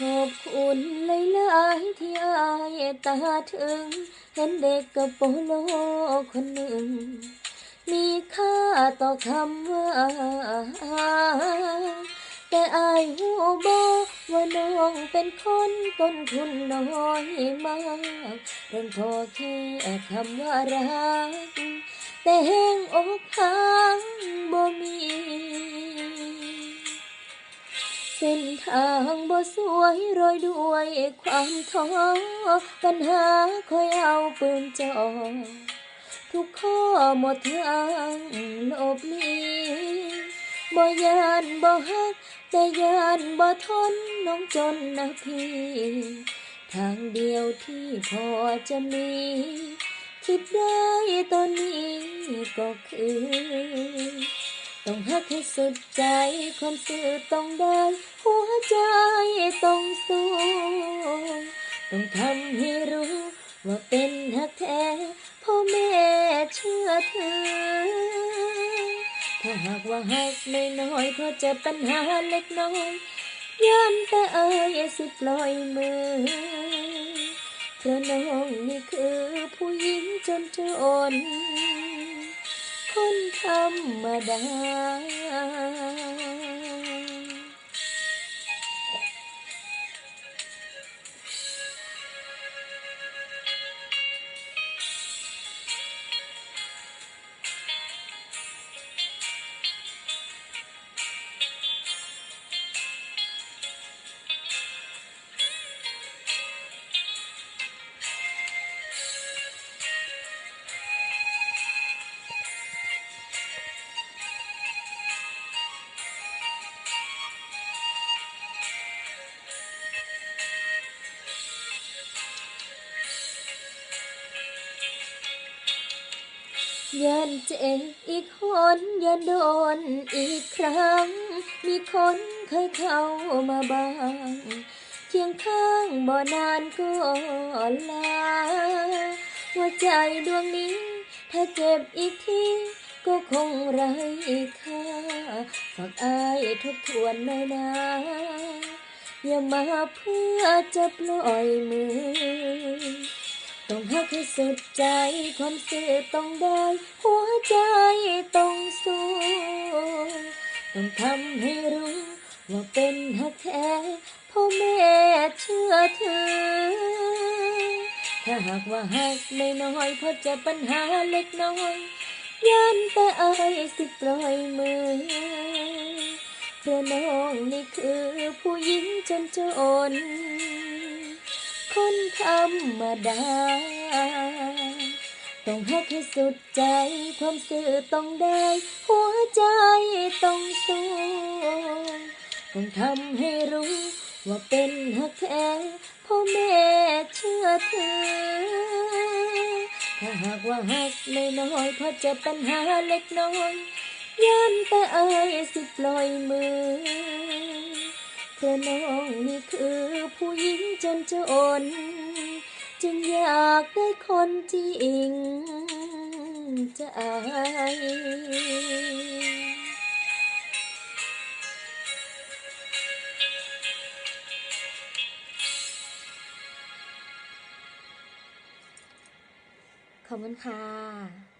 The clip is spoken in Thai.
ขอบคุณหลายที่อายตาถึง เห็นเด็กกับโปโลคนหนึ่ง มีค่าต่อคำว่าแต่อายหูบอว่าน้องเป็นคนต้นทุนน้อยมากเรื่องพอแค่คำว่ารัก แต่แห้งอกหักบ่มี เส้นทางบ่สวยโรยด้วยความท้อปัญหาคอยเอาปืนจ่อทุกข้อหมดทางหลบหลีบ่ยานบ่ฮักแต่ยานบ่ทนน้องจนนะพี่ ทางเดียวที่พอจะมี คิดได้ตอนนี้ก็คือ ต้องฮักให้สุดใจความซื่อต้องได้ หัวใจต้องสู้ต้องทำให้รู้ว่าเป็นฮักแท้พ่อแม่เชื่อถือ ถ้าหากว่าฮักไม่น้อยก็จะปัญหาเล็กน้อยย้อนแต่เอ่ยสิปล่อยมือเพราะน้องนี่คือผู้หญิงจนจนคน ธรร ยันเจ็บอีกคนยันโดนอีกครั้ง มีคนเคยเข้ามาบ้างเคียงข้างบ่นานก็ลาหัวใจดวงนี้ ถ้าเจ็บอีกทีก็คงไร้ค่าฝากอายทบทวนหน่อยนะ อย่ามาเพื่อจะปล่อยมือ ต้องฮักให้สุดใจ ความซื่อต้องได้ หัวใจต้องสู้ต้องทำให้รู้ว่าเป็นฮักแท้พ่อแม่เชื่อถือ ถ้าหากว่าฮักไม่น้อยเพราะจะปัญหาเล็กน้อยยันแต่อายสิปล่อยมือเพราะน้องนี่คือผู้หญิงจนจน คนธรรมดา ต้องฮักให้สุดใจ ความซื่อต้องได้ หัวใจต้องสู้ต้องทำให้รู้ว่าเป็นฮักแท้พ่อแม่เชื่อถือ ถ้าหากว่าฮักไม่น้อยพราะจะปัญหาเล็กน้อยยันแต่อายสิปล่อยมือ เพราะน้องนี่คือผู้หญิงจนจนจึงอยากได้คนจริงใจขอบคุณค่ะ